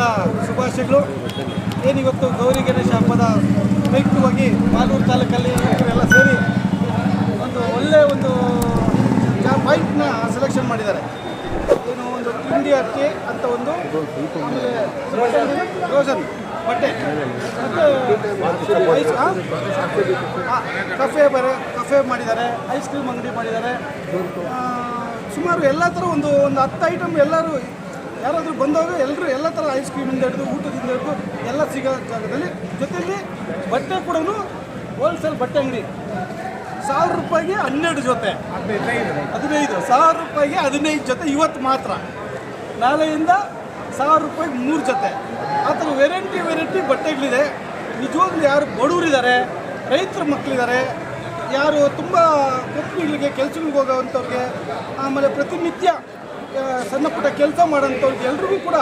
ಹಬ್ಬದ ಶುಭಾಶಯಗಳು. ಏನಿವತ್ತು ಗೌರಿ ಗಣೇಶ ಹಬ್ಬದ ಪ್ರಯುಕ್ತವಾಗಿ ಮಾಲೂರು ತಾಲೂಕಲ್ಲಿ ಎಲ್ಲ ಸೇರಿ ಒಂದು ಒಳ್ಳೆಯ ಒಂದು ಬೈಕ್ನ ಸೆಲೆಕ್ಷನ್ ಮಾಡಿದ್ದಾರೆ. ಏನು ಒಂದು ತಿಂಡಿ ಅಕ್ಕಿ ಅಂತ ಒಂದು, ಆಮೇಲೆ ರೋಷನ್ ಬಟ್ಟೆ. ಕಫೆ ಬರೆ ಕಫೆ ಮಾಡಿದ್ದಾರೆ ಐಸ್ ಕ್ರೀಮ್ ಅಂಗಡಿ ಮಾಡಿದ್ದಾರೆ. ಸುಮಾರು ಎಲ್ಲ ಥರ ಒಂದು ಒಂದು ಹತ್ತು ಐಟಮ್ ಎಲ್ಲರೂ ಯಾರಾದರೂ ಬಂದಾಗ ಎಲ್ಲರೂ ಎಲ್ಲ ಥರ ಐಸ್ ಕ್ರೀಮಿಂದ ಹಿಡಿದು ಊಟದಿಂದ ಹಿಡಿದು ಎಲ್ಲ ಸಿಗೋ ಜಾಗದಲ್ಲಿ. ಜೊತೆಯಲ್ಲಿ ಬಟ್ಟೆ ಕೂಡ ಹೋಲ್ಸೇಲ್ ಬಟ್ಟೆ ಅಂಗಡಿ. ಸಾವಿರ ರೂಪಾಯಿಗೆ ಹನ್ನೆರಡು ಜೊತೆ. ಹದಿನೈದು ಸಾವಿರ ರೂಪಾಯಿಗೆ ಹದಿನೈದು ಜೊತೆ ಇವತ್ತು ಮಾತ್ರ. ನಾಳೆಯಿಂದ ಸಾವಿರ ರೂಪಾಯಿಗೆ ಮೂರು ಜೊತೆ. ಆ ಥರ ವೆರೈಟಿ ವೆರೈಟಿ ಬಟ್ಟೆಗಳಿದೆ. ನಿಜವಾಗ್ಲೂ ಯಾರು ಬಡವರಿದ್ದಾರೆ, ರೈತರ ಮಕ್ಕಳಿದ್ದಾರೆ, ಯಾರು ತುಂಬ ಕಂಪ್ನಿಗಳಿಗೆ ಕೆಲಸಗಳಿಗೆ ಹೋಗೋವಂಥವ್ರಿಗೆ, ಆಮೇಲೆ ಪ್ರತಿನಿತ್ಯ ಸಣ್ಣ ಪುಟ್ಟ ಕೆಲಸ ಮಾಡೋಂಥವ್ರಿಗೆ ಎಲ್ರಿಗೂ ಕೂಡ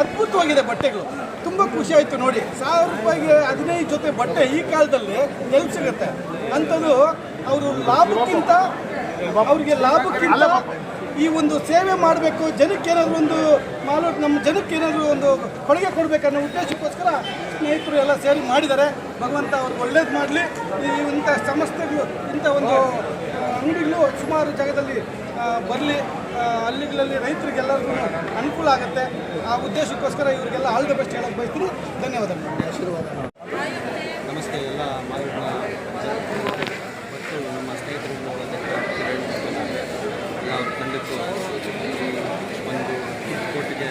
ಅದ್ಭುತವಾಗಿದೆ ಬಟ್ಟೆಗಳು. ತುಂಬ ಖುಷಿ ಆಯಿತು ನೋಡಿ. ಸಾವಿರ ರೂಪಾಯಿಗೆ ಹದಿನೈದು ಜೊತೆ ಬಟ್ಟೆ ಈ ಕಾಲದಲ್ಲಿ ಎಲ್ಲಿ ಸಿಗುತ್ತೆ. ಅಂಥದ್ದು ಅವರು ಲಾಭಕ್ಕಿಂತ ಅವ್ರಿಗೆ ಲಾಭಕ್ಕಿಂತ ಈ ಒಂದು ಸೇವೆ ಮಾಡಬೇಕು. ಜನಕ್ಕೆ ಏನಾದರೂ ಒಂದು ಮಾಲು, ನಮ್ಮ ಜನಕ್ಕೆ ಏನಾದರೂ ಒಂದು ಕೊಡುಗೆ ಕೊಡಬೇಕನ್ನೋ ಉದ್ದೇಶಕ್ಕೋಸ್ಕರ ಸ್ನೇಹಿತರು ಎಲ್ಲ ಸೇರಿ ಮಾಡಿದ್ದಾರೆ. ಭಗವಂತ ಅವ್ರಿಗೆ ಒಳ್ಳೇದು ಮಾಡಲಿ. ಇಂಥ ಸಂಸ್ಥೆಗಳು, ಇಂಥ ಒಂದು ಅಂಗಡಿಗಳು ಸುಮಾರು ಜಾಗದಲ್ಲಿ ಬರಲಿ ಹಳ್ಳಿಗಳಲ್ಲಿ ರೈತರಿಗೆಲ್ಲರಿಗೂ ಅನುಕೂಲ ಆಗುತ್ತೆ. ಆ ಉದ್ದೇಶಕ್ಕೋಸ್ಕರ ಇವರಿಗೆಲ್ಲ ಆಲ್ ದ ಬೆಸ್ಟ್ ಹೇಳಕ್ಕೆ ಬಯಸ್ತೀನಿ. ಧನ್ಯವಾದಗಳು. ಆಶೀರ್ವಾದ ನಮಸ್ತೆ ಎಲ್ಲ ಮಾಲಿನ್ಯ ಮತ್ತು ನಮ್ಮ ತಂಡಕ್ಕೂ ಒಂದು ಕೋಟಿಗೆ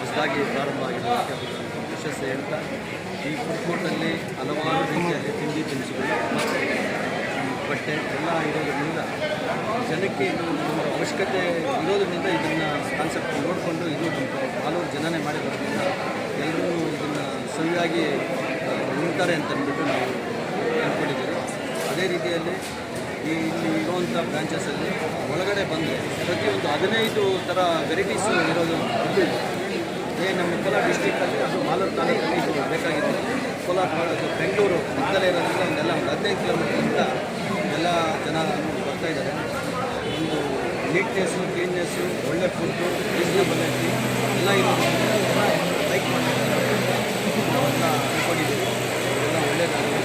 ಹೊಸದಾಗಿ ಪ್ರಾರಂಭ ಆಗಿರೋದಕ್ಕೆ ಯಶಸ್ಸು ಹೇಳ್ತಾ, ಈ ಫುಡ್ ಕೋರ್ಟಲ್ಲಿ ಹಲವಾರು ರೀತಿಯಲ್ಲಿ ತಿಂಡಿ ತಿನಿಸುಗಳು ಬಟ್ಟೆ ಎಲ್ಲ ಇರೋದ್ರಿಂದ ಜನಕ್ಕೆ ಇದು ಅವಶ್ಯಕತೆ ಇರೋದ್ರಿಂದ ಇದನ್ನು ಕಾನ್ಸೆಪ್ಟ್ ನೋಡಿಕೊಂಡು ಇದು ಹಲವಾರು ಜನನೇ ಮಾಡಿರೋದ್ರಿಂದ ಎಲ್ಲರೂ ಇದನ್ನು ಸರಿಯಾಗಿ ಉಂಟಾರೆ ಅಂತ ಅಂದ್ಬಿಟ್ಟು ನಾವು ಅಂದ್ಕೊಂಡಿದ್ದೀವಿ ಅದೇ ರೀತಿಯಲ್ಲಿ ಈ ಇಲ್ಲಿ ಇರುವಂಥ ಬ್ರಾಂಚಸಲ್ಲಿ ಒಳಗಡೆ ಬಂದರೆ ಪ್ರತಿಯೊಂದು ಹದಿನೈದು ಥರ ವೆರೈಟೀಸು ಇರೋದು ಏ, ನಮ್ಮ ಕೋಲಾರ ಡಿಸ್ಟಿಕಲ್ಲಿ ಅದು ಮಾಲೂರು ತಾಲೂಕಲ್ಲಿ ಬೇಕಾಗಿದೆ ಕೋಲಾರ ಬೆಂಗಳೂರು ಮಕ್ಕಳೇ ಇರೋದ್ರಿಂದ ಒಂದೆಲ್ಲ ಒಂದು ಹದಿನೈದು ಕಿಲೋಮೀಟರ್ಗಿಂತ ಎಲ್ಲ ಜನ ಬರ್ತಾ ಇದ್ದಾರೆ. ಒಂದು ನೀಟ್ನೆಸ್ಸು ಕ್ಲೀನ್ನೆಸ್ಸು ಒಳ್ಳೆ ಫುಡ್ಡು ಐತಿ ಎಲ್ಲ ಲೈಕ್ ಮಾಡ್ತಾರೆ. ಅಂತ ಅಂದ್ಕೊಂಡಿದ್ದೀವಿ ಎಲ್ಲ ಒಳ್ಳೆಯದಾಗಲಿ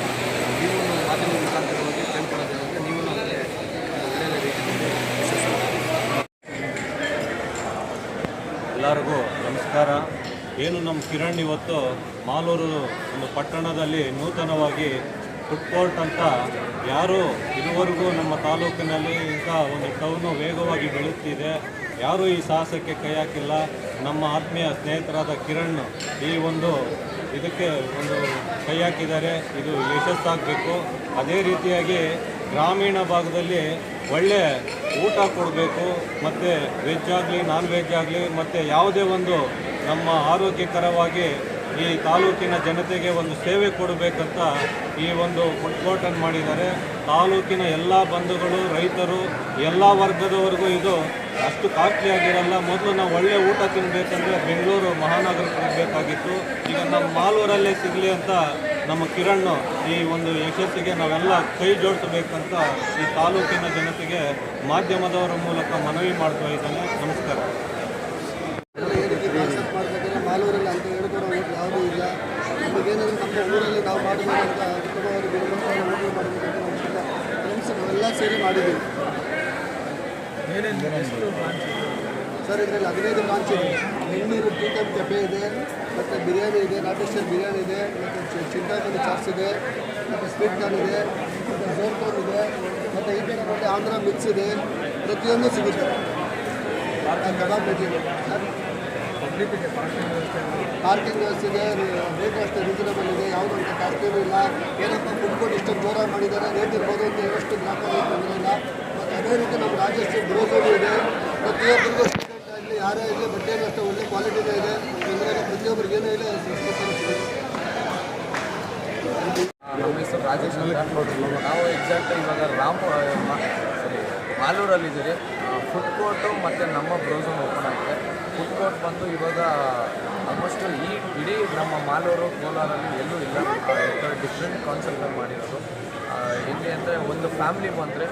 ನೀವು ಮಾಧ್ಯಮ ಮುಖಾಂತರವಾಗಿ ಕೇಳ್ಕೊಳ್ಳೋದಿಲ್ಲ ನೀವು ನಮಗೆ ಎಲ್ಲರಿಗೂ ನಮಸ್ಕಾರ. ಏನು ನಮ್ಮ ಕಿರಣ್ ಇವತ್ತು ಮಾಲೂರು ಒಂದು ಪಟ್ಟಣದಲ್ಲಿ ನೂತನವಾಗಿ ಫುಡ್ ಕೋರ್ಟ್ ಅಂತ ಯಾರು ಇದುವರೆಗೂ ನಮ್ಮ ತಾಲೂಕಿನಲ್ಲಿ ಇಂಥ ಒಂದು ಟೌನು ವೇಗವಾಗಿ ಬೆಳೆಯುತ್ತಿದೆ ಯಾರೂ ಈ ಸಾಹಸಕ್ಕೆ ಕೈ ಹಾಕಿಲ್ಲ. ನಮ್ಮ ಆತ್ಮೀಯ ಸ್ನೇಹಿತರಾದ ಕಿರಣ್ ಈ ಒಂದು ಇದಕ್ಕೆ ಒಂದು ಕೈ ಹಾಕಿದ್ದಾರೆ. ಇದು ಯಶಸ್ಸಾಗಬೇಕು. ಅದೇ ರೀತಿಯಾಗಿ ಗ್ರಾಮೀಣ ಭಾಗದಲ್ಲಿ ಒಳ್ಳೆ ಊಟ ಕೊಡಬೇಕು. ಮತ್ತು ವೆಜ್ ಆಗಲಿ ನಾನ್ ವೆಜ್ ಆಗಲಿ, ಮತ್ತು ಯಾವುದೇ ಒಂದು ನಮ್ಮ ಆರೋಗ್ಯಕರವಾಗಿ ಈ ತಾಲೂಕಿನ ಜನತೆಗೆ ಒಂದು ಸೇವೆ ಕೊಡಬೇಕಂತ ಈ ಒಂದು ಉದ್ಘಾಟನೆ ಮಾಡಿದ್ದಾರೆ. ತಾಲೂಕಿನ ಎಲ್ಲ ಬಂಧುಗಳು, ರೈತರು, ಎಲ್ಲ ವರ್ಗದವರೆಗೂ ಇದು ಅಷ್ಟು ಕಾಸ್ಟ್ಲಿ ಆಗಿರಲ್ಲ ಮೊದಲು ನಾವು ಒಳ್ಳೆ ಊಟ ತಿನ್ನಬೇಕಂದ್ರೆ ಬೆಂಗಳೂರು ಮಹಾನಗರಕ್ಕೆ ಹೋಗಬೇಕಾಗಿತ್ತು ಈಗ ನಮ್ಮ ಮಾಲೂರಲ್ಲೇ ಸಿಗಲಿ ಅಂತ ನಮ್ಮ ಕಿರಣ್ ಈ ಒಂದು ಯಶಸ್ಸಿಗೆ ನಾವೆಲ್ಲ ಕೈ ಜೋಡಿಸಬೇಕಂತ ಈ ತಾಲೂಕಿನ ಜನತೆಗೆ ಮಾಧ್ಯಮದವರ ಮೂಲಕ ಮನವಿ ಮಾಡ್ತಾ ಇದ್ದಾನೆ. ನಮಸ್ಕಾರ ಎಲ್ಲ ಈ ರೀತಿ ಕಾನ್ಸೆಪ್ಟ್ ಮಾಡಬೇಕಾದ್ರೆ ಮಾಲೂರಲ್ಲಿ ಅಂತ ಹೇಳ್ಕೊಡೋ ಊಟ ಯಾವುದೂ ಇಲ್ಲ ನಮಗೇನಾದರೂ ನಮ್ಮ ಊರಲ್ಲಿ ನಾವು ಮಾಡಬೇಕಂತ ಉತ್ತಮವಾಗಿ ಗುಣಮಟ್ಟದ ಊಟ ಮಾಡಬೇಕಂತ ನಮ್ಮ ಫ್ರೆಂಡ್ಸ್ ನಾವೆಲ್ಲ ಸೇರಿ ಮಾಡಿದ್ದೀವಿ. ಸರ್ ಇದರಲ್ಲಿ ಹದಿನೈದು ಬ್ರಾಂಚ್ ಇದೆ. ಬೆಂಗಳೂರು ಟೀ ಟೈಮ್ ಕೆಫೆ ಇದೆ ಮತ್ತು ಬಿರಿಯಾನಿ ಇದೆ ನಾಟೇಶ್ವರ್ ಬಿರಿಯಾನಿ ಇದೆ ಮತ್ತು ಚಿಂತಾಮಣಿ ಚಾಟ್ಸ್ ಇದೆ ಮತ್ತು ಸ್ವೀಟ್ ಕಾರ್ನ್ ಇದೆ ಮತ್ತು ಜೋರ್ ಕಾರ್ನ್ ಇದೆ ಮತ್ತು ಈ ಕಡೆ ಬಂದರೆ ಆಂಧ್ರ ಮಿಕ್ಸ್ ಇದೆ. ಪ್ರತಿಯೊಂದು ಸಿಗುತ್ತೆ. ಕಬಾಬ್ ಇದೆ. ಸರ್ ಪಾರ್ಕಿಂಗ್ ವ್ಯವಸ್ಥೆ ಇದೆ ರೇಟ್ ವ್ಯವಸ್ಥೆ ರೀಸನಬಲ್ ಇದೆ, ಯಾವುದೂ ಅಂತ ಕಾಸ್ಟ್ಲಿನೂ ಇಲ್ಲ. ಏನಪ್ಪ ಫುಡ್ ಕೋರ್ಟ್ ಇಷ್ಟು ಜೋರಾಗಿ ಮಾಡಿದ್ದಾರೆ ರೇಟ್ ಇರ್ಬೋದು ಅಂತ ಗ್ರಾಹಕರಿಗೆ ತೊಂದರೆ ಇಲ್ಲ. ಮತ್ತು ಅದೇ ರೀತಿ ನಮ್ಮ ರಾಜ್ಯಶ್ರೀ ಬ್ರೋಸೋನು ಇದೆ. ಪ್ರತಿಯೊಬ್ಬರಿಗೂ ಸ್ಟೂಡೆಂಟ್ ಆಗಲಿ ಯಾರೇ ಆಗಲಿ ಬಟ್ಟೆ ಅಷ್ಟೇ, ಒಳ್ಳೆ ಕ್ವಾಲಿಟಿನೇ ಇದೆ ಇಲ್ಲ, ಪ್ರತಿಯೊಬ್ಬರಿಗೆ ಏನೂ ಇಲ್ಲ ನಮ್ಮ ಹೆಸರು ರಾಜೇಶ್ ನಾವು ಎಕ್ಸಾಕ್ಟ್ ಇವಾಗ ರಾಮ್ ಮಾಲೂರಲ್ಲಿದ್ದೀರಿ. ಫುಡ್ ಕೋರ್ಟು ಮತ್ತು ನಮ್ಮ ಬ್ರೌಸನ್ ಓಪನ್ ಆಗಿದೆ. ಫುಡ್ ಕೋರ್ಟ್ ಬಂದು ಇವಾಗ ಆಲ್ಮೋಸ್ಟ್ ಈ ಇಡೀ ನಮ್ಮ ಮಾಲೂರು, ಕೋಲಾರಲ್ಲಿ ಎಲ್ಲೂ ಇಲ್ಲ. ಡಿಫ್ರೆಂಟ್ ಕಾನ್ಸೆಪ್ಟ್ ಮಾಡಿರೋದು. ಇಲ್ಲಿ ಅಂದರೆ ಒಂದು ಫ್ಯಾಮಿಲಿ ಬಂದರೆ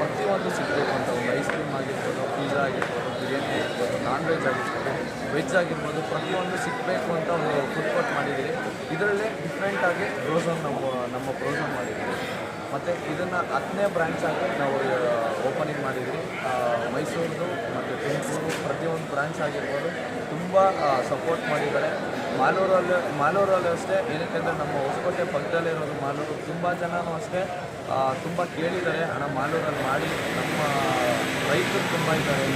ಪ್ರತಿಯೊಂದು ಸಿಗಬೇಕು ಅಂತ. ಒಂದು ಐಸ್ ಕ್ರೀಮ್ ಆಗಿರ್ಬೋದು ಪಿಜ್ಜಾ ಆಗಿರ್ಬೋದು, ಬಿರಿಯಾನಿ ಆಗಿರ್ಬೋದು ನಾನ್ ವೆಜ್ ಆಗಿರ್ಬೋದು ವೆಜ್ ಆಗಿರ್ಬೋದು, ಪ್ರತಿಯೊಂದು ಸಿಗಬೇಕು ಅಂತ ಒಂದು ಫುಡ್ ಕೋರ್ಟ್ ಮಾಡಿದ್ದೀವಿ. ಇದರಲ್ಲೇ ಡಿಫ್ರೆಂಟಾಗಿ ಬ್ರೋಸನ್ ನಮ್ಮ ನಮ್ಮ ಬ್ರೋಸನ್ ಮಾಡಿದ್ದೀವಿ. ಮತ್ತು ಇದನ್ನು ಹತ್ತನೇ ಬ್ರ್ಯಾಂಚ್ ಆಗಿ ನಾವು ಓಪನಿಂಗ್ ಮಾಡಿದ್ವಿ. ಮೈಸೂರದು ಮತ್ತು ತುಮಕೂರು ಪ್ರತಿಯೊಂದು ಬ್ರ್ಯಾಂಚ್ ಆಗಿರ್ಬೋದು ತುಂಬ ಸಪೋರ್ಟ್ ಮಾಡಿದ್ದಾರೆ. ಮಾಲೂರಲ್ಲಿ, ಮಾಲೂರಲ್ಲೂ ಅಷ್ಟೇ ಏನಕ್ಕೆ ಅಂದರೆ ನಮ್ಮ ಹೊಸಕೋಟೆ ಪಕ್ಕದಲ್ಲಿರೋದು ಮಾಲೂರು. ತುಂಬ ಜನನೂ ಅಷ್ಟೇ ತುಂಬ ಕೇಳಿದ್ದಾರೆ. ಹಣ ಮಾಲೂರಲ್ಲಿ ಮಾಡಿ ನಮ್ಮ ರೈತರು ತುಂಬ ಇದ್ದಾರೆ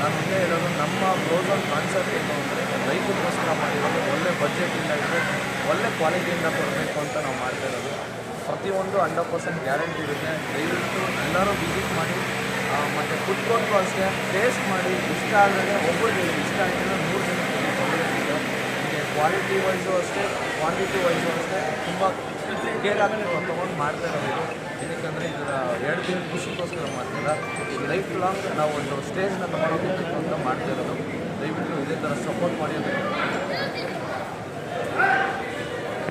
ನಾನು ಒಂದೇ ಹೇಳೋದು ನಮ್ಮ ಪ್ರೋಗ್ರಾಮ್ ಕಾನ್ಸೆಪ್ಟ್ ಏನು ಅಂದರೆ ರೈತರಿಗೋಸ್ಕರ ಮಾಡಿರೋದು ಒಳ್ಳೆ ಬಜೆಟಿಂದ ಇದ್ದರೆ ಒಳ್ಳೆ ಕ್ವಾಲಿಟಿಯಿಂದ ಕೊಡಬೇಕು ಅಂತ ನಾವು ಮಾಡ್ತಾ ಇರೋದು. ಪ್ರತಿಯೊಂದು ಹಂಡ್ರೆಡ್ ಪರ್ಸೆಂಟ್ ಗ್ಯಾರಂಟಿ ಇರುತ್ತೆ. ದಯವಿಟ್ಟು ಎಲ್ಲರೂ ವಿಸಿಟ್ ಮಾಡಿ ಮತ್ತು ಫುಡ್ ಅಷ್ಟೇ ಟೇಸ್ಟ್ ಮಾಡಿ, ಇಷ್ಟ ಆದರೆ ಒಬ್ಬರಿಗೆ ಇಷ್ಟ ಆಗಿದ್ರೆ ನೂರು ಜನಕ್ಕೆ ಮತ್ತು ಕ್ವಾಲಿಟಿ ವೈಸು ಅಷ್ಟೇ ಕ್ವಾಂಟಿಟಿ ವೈಸು ಅಷ್ಟೇ, ತುಂಬ ಕೇರ್ ಆಗಿ ತೊಗೊಂಡು ಮಾಡ್ತಾ ಇರೋದು. ಏನಕ್ಕೆಂದರೆ ಇದರ ಎರಡು ದಿನ ಖುಷಿಗೋಸ್ಕರ ಮಾಡ್ತಿಲ್ಲ ಲೈಫ್ ಲಾಂಗ್ ನಾವು ಒಂದು ಸ್ಟೇಜ್ನ ತೊಗೊಂಡು ಅಂತ ಮಾಡ್ತಾ ಇರೋದು. ದಯವಿಟ್ಟು ಇದೇ ಥರ ಸಪೋರ್ಟ್ ಮಾಡಿ ಅಂತ